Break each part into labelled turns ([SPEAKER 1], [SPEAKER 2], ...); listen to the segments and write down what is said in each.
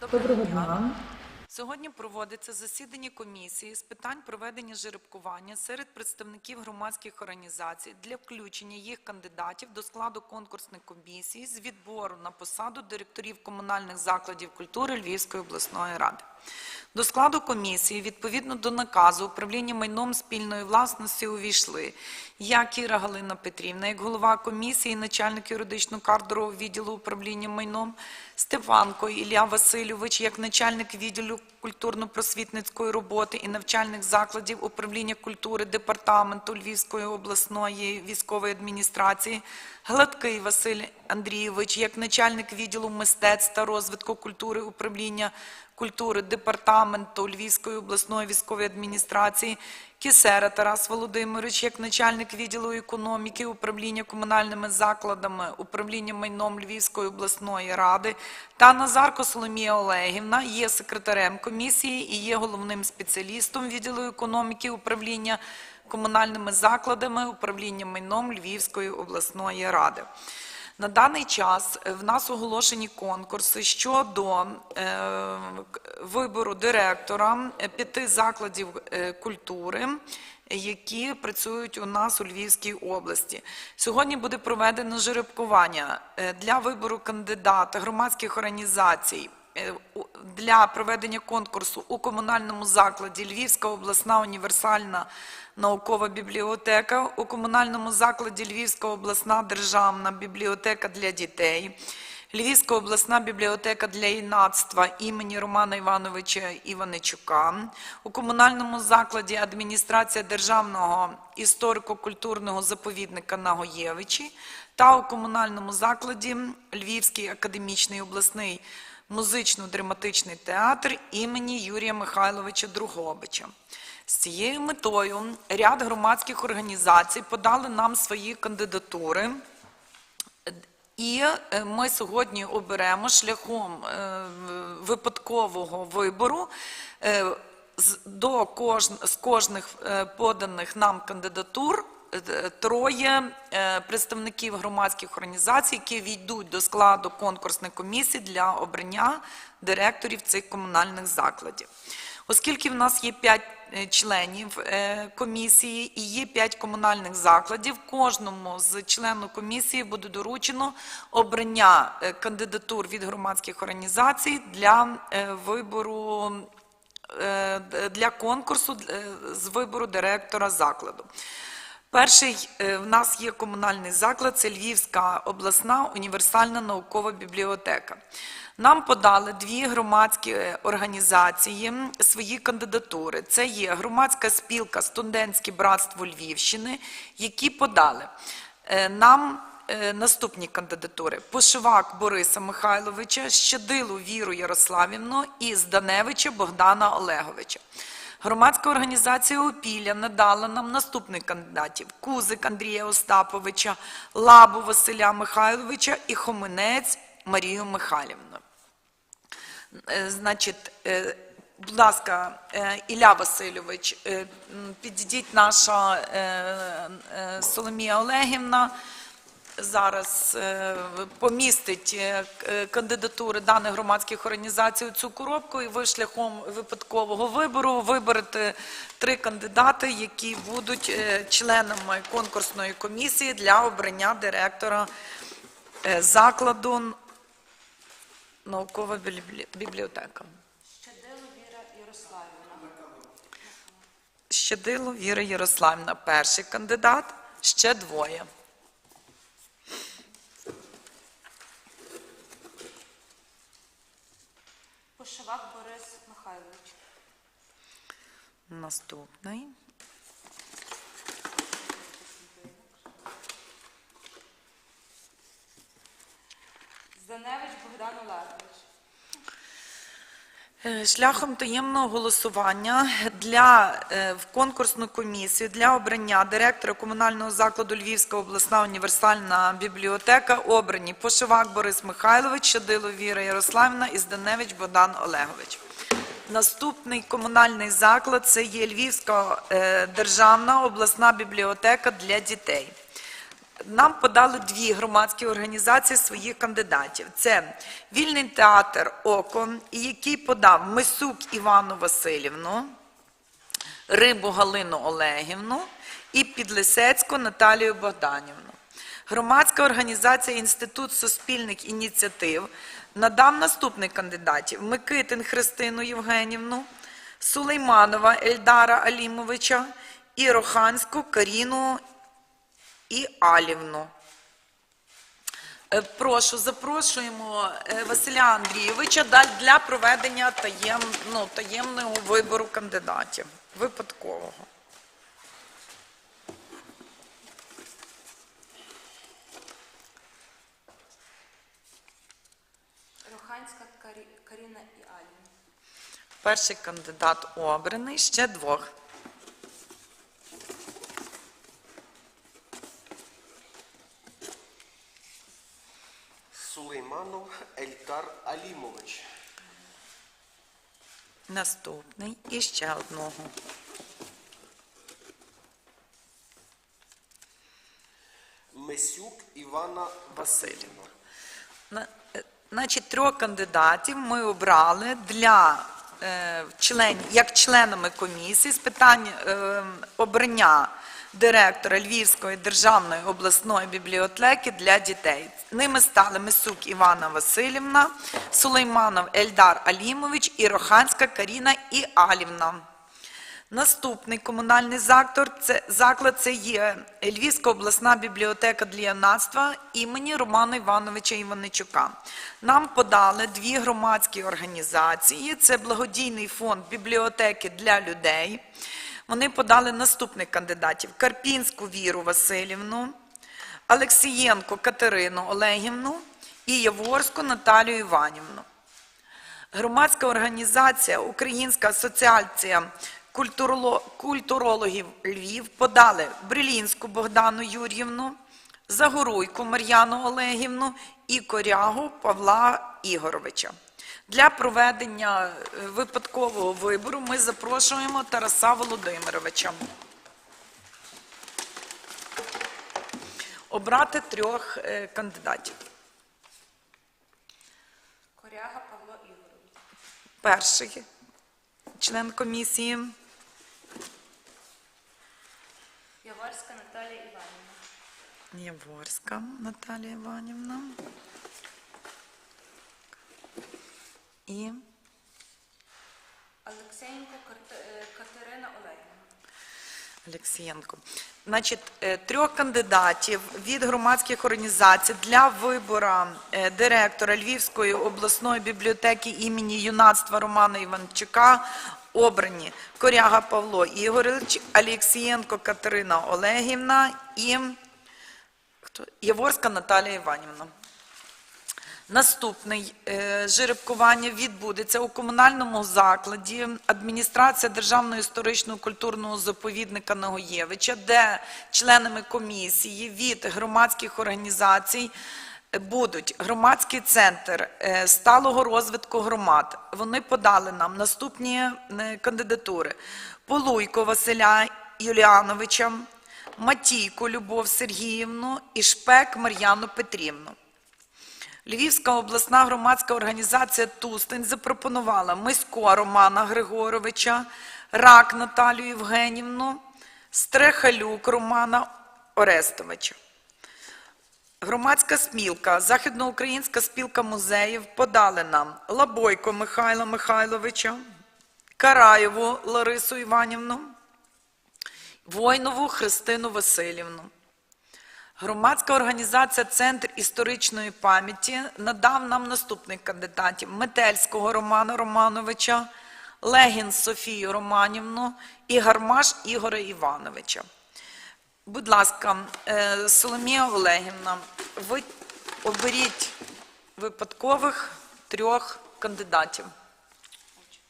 [SPEAKER 1] Доброго дня.
[SPEAKER 2] Сьогодні проводиться засідання комісії з питань проведення жеребкування серед представників громадських організацій для включення їх кандидатів до складу конкурсної комісії з відбору на посаду директорів комунальних закладів культури Львівської обласної ради. До складу комісії, відповідно до наказу управління майном спільної власності увійшли я, Кіра Галина Петрівна, як голова комісії, начальник юридичного кадрового відділу управління майном, Стефанко Ілля Васильович, як начальник відділу культурно-просвітницької роботи і навчальних закладів управління культури департаменту Львівської обласної військової адміністрації, Гладкий Василь Андрійович, як начальник відділу мистецтв та розвитку культури управління культури департаменту Львівської обласної військової адміністрації, Кісера Тарас Володимирович, як начальник відділу економіки, управління комунальними закладами, управління майном Львівської обласної ради, та Назарко Соломія Олегівна є секретарем комісії і є головним спеціалістом відділу економіки, управління комунальними закладами, управління майном Львівської обласної ради. На даний час е, в нас оголошені конкурси щодо е, вибору директора е, п'яти закладів культури, які працюють у нас у Львівській області. Сьогодні буде проведено жеребкування для вибору кандидата громадських організацій для проведення конкурсу у комунальному закладі Львівська обласна універсальна наукова бібліотека, у комунальному закладі Львівська обласна державна бібліотека для дітей, Львівська обласна бібліотека для юнацтва імені Романа Івановича Іваничука, у комунальному закладі адміністрація державного історико-культурного заповідника Нагоєвичі та у комунальному закладі Львівський академічний обласний музично-драматичний театр імені Юрія Михайловича Другобича. З цією метою ряд громадських організацій подали нам свої кандидатури. І е, ми сьогодні оберемо шляхом е, випадкового вибору е, до кожн- з кожних поданих нам кандидатур троє е, представників громадських організацій, які війдуть до складу конкурсної комісії для обрання директорів цих комунальних закладів. Оскільки в нас є п'ять е, членів е, комісії і є п'ять комунальних закладів, кожному з членів комісії буде доручено обрання е, кандидатур від громадських організацій для е, вибору е, для конкурсу е, з вибору директора закладу. Перший е, в нас є комунальний заклад, це Львівська обласна універсальна наукова бібліотека. Нам подали дві громадські е, організації свої кандидатури. Це є громадська спілка Студентське братство Львівщини, які подали е, нам наступні кандидатури: Пошивак Бориса Михайловича, Щадилу Віру Ярославівну і Зданевича Богдана Олеговича. Громадська організація «Опілля» надала нам наступних кандидатів: Кузик Андрія Остаповича, Лабу Василя Михайловича і Хоминець Марію Михайлівну. Е, Значить, е, будь ласка, е, Ілля Васильович, підійдіть наша Соломія Олегівна. Зараз е, помістить е, е, кандидатури даних громадських організацій у цю коробку, і ви шляхом випадкового вибору виберете три кандидати, які будуть членами конкурсної комісії для обрання директора закладу наукова бібліотека.
[SPEAKER 3] Щадило.
[SPEAKER 2] Щедило Віра Ярославівна, перший кандидат, ще двоє.
[SPEAKER 3] Пошивак Борис Михайлович.
[SPEAKER 2] Наступний.
[SPEAKER 3] Зданевич Богдан Олегович.
[SPEAKER 2] Е, Шляхом таємного голосування для е, в конкурсну комісію для обрання директора комунального закладу Львівська обласна універсальна бібліотека обрані Пошивак Борис Михайлович, Щадило Віра Ярославівна і Зданевич Богдан Олегович. Наступний комунальний заклад це є Львівська е, державна обласна бібліотека для дітей. Нам подали дві громадські організації своїх кандидатів. Це Вільний театр Око, який подав Мисюк Івану Васильівну, Рибу Галину Олегівну і Підлисецьку Наталію Богданівну. Громадська організація Інститут суспільних ініціатив надав наступних кандидатів: Микитин Христину Євгенівну, Сулейманова Ельдара Алімовича і Роханську Каріну і Алівну. Е, Прошу, запрошуємо е, Василя Андрійовича для проведення ну, таємного вибору кандидатів випадкового.
[SPEAKER 3] Руханська Каріна і Аліна.
[SPEAKER 2] Перший кандидат обраний, ще двох.
[SPEAKER 4] Сулейманов Ельдар Алімович.
[SPEAKER 2] Наступний і ще одного.
[SPEAKER 4] Месюк Івана
[SPEAKER 2] Васильівна. На- Значить, трьох кандидатів ми обрали для е, членів, як членами комісії з питань е, обрання директора Львівської державної обласної бібліотеки для дітей. Ними стали Мисук Івана Васильівна, Сулейманов Ельдар Алімович і Роханська Каріна і Алівна. Наступний комунальний заклад це, заклад це є Львівська обласна бібліотека для юнацтва імені Романа Івановича Іваничука. Нам подали дві громадські організації. Це благодійний фонд бібліотеки для людей. Вони подали наступних кандидатів: Карпінську Віру Васильівну, Олексієнко Катерину Олегівну і Яворську Наталію Іванівну. Громадська організація Українська асоціація культурологів Львів подали Брилінську Богдану Юр'ївну, Загоруйку Мар'яну Олегівну і Корягу Павла Ігоровича. Для проведення е, випадкового вибору ми запрошуємо Тараса Володимировича. Обрати трьох е, кандидатів.
[SPEAKER 3] Коряга Павло Ігорович.
[SPEAKER 2] Перший член комісії.
[SPEAKER 3] Яворська Наталія Іванівна.
[SPEAKER 2] Яворська Наталія Іванівна. І
[SPEAKER 3] Олексєнко Карт- е, Катерина Олегівна.
[SPEAKER 2] Олексієнко. Значить, е, трьох кандидатів від громадських організацій для вибору е, директора Львівської обласної бібліотеки імені юнацтва Романа Іванчука обрані Коряга Павло Ігорович, Олексієнко Катерина Олегівна і хто? Яворська Наталія Іванівна. Наступний е, жеребкування відбудеться у комунальному закладі адміністрація Державного історичного культурного заповідника Нагоєвича, де членами комісії від громадських організацій будуть громадський центр е, сталого розвитку громад. Вони подали нам наступні е, кандидатури: Полуйко Василя Юліановича, Матійко Любов Сергіївну і Шпек Мар'яну Петрівну. Львівська обласна громадська організація Тустень запропонувала Мисько Романа Григоровича, Рак Наталію Євгенівну, Стрехалюк Романа Орестовича. Громадська спілка, Західноукраїнська спілка музеїв подали нам Лабойко Михайла Михайловича, Караєву Ларису Іванівну, Войнову Христину Васильівну. Громадська організація Центр історичної пам'яті надав нам наступних кандидатів: Метельського Романа Романовича, Легін Софію Романівну і Гармаш Ігоря Івановича. Будь ласка, е, Соломія Олегівна, ви оберіть випадкових трьох кандидатів.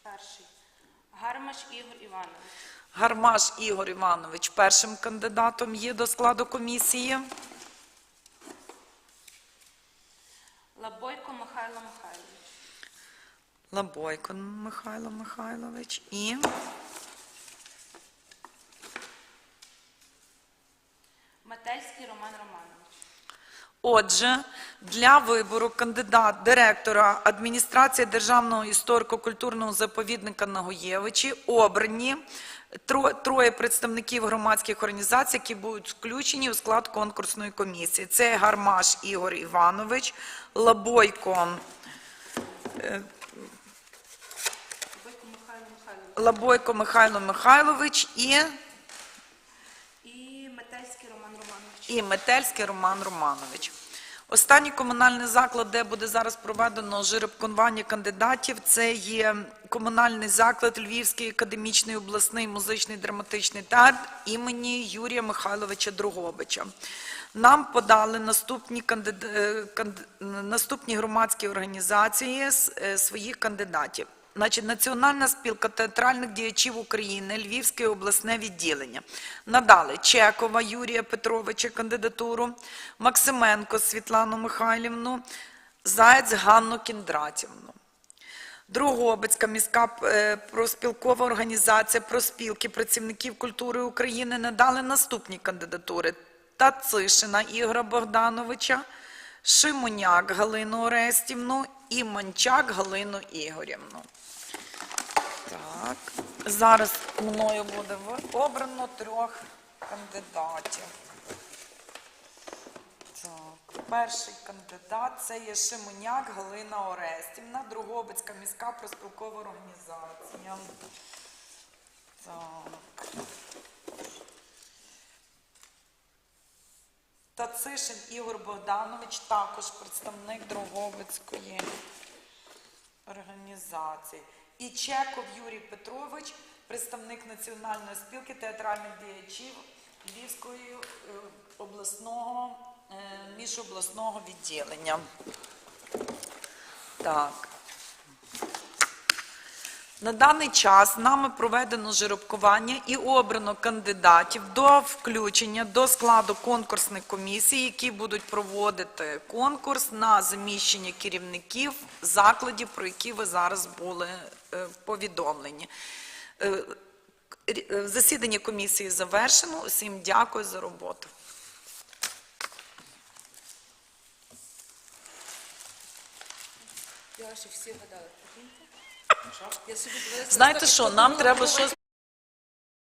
[SPEAKER 3] Перший. Гармаш Ігор Іванович.
[SPEAKER 2] Гармаш Ігор Іванович першим кандидатом є до складу комісії.
[SPEAKER 3] Лабойко Михайло Михайлович.
[SPEAKER 2] Лабойко Михайло Михайлович і
[SPEAKER 3] Мательський Роман Романович.
[SPEAKER 2] Отже, для вибору кандидат директора адміністрації Державного історико-культурного заповідника Нагоєвичі обрані троє представників громадських організацій, які будуть включені у склад конкурсної комісії. Це Гармаш Ігор Іванович, Лабойко
[SPEAKER 3] Михайлович.
[SPEAKER 2] Лабойко Михайло Михайлович І
[SPEAKER 3] Метельський Роман Романович.
[SPEAKER 2] І Метельський Роман Романович. Останній комунальний заклад, де буде зараз проведено жеребкування кандидатів, це є комунальний заклад Львівський академічний обласний музичний драматичний театр імені Юрія Михайловича Другобича. Нам подали наступні, кандид... е, наступні громадські організації е, своїх кандидатів. Значить, Національна спілка театральних діячів України, Львівське обласне відділення. Надали Чекова Юрія Петровича кандидатуру, Максименко Світлану Михайлівну, Заєць Ганну Кіндратівну. Другобицька міська е, проспілкова організація проспілки працівників культури України надали наступні кандидатури: Тацишина Ігора Богдановича, Шимоняк Галину Орестівну і Манчак Галину Ігорівну. Так, зараз мною буде обрано трьох кандидатів. Так, перший кандидат це є Шимоняк Галина Орестівна, Другобицька міська проспілкова організація. Так. Тацишин Ігор Богданович, також представник Другобицької організації. І Чеков Юрій Петрович, представник Національної спілки театральних діячів Львівської е, обласного, е, міжобласного відділення. Так. На даний час нами проведено жеребкування і обрано кандидатів до включення до складу конкурсних комісій, які будуть проводити конкурс на заміщення керівників закладів, про які ви зараз були е, повідомлені. Е, е, Засідання комісії завершено. Усім дякую за роботу.
[SPEAKER 3] Я ще всі гадали.
[SPEAKER 2] Знаєте що, нам треба щось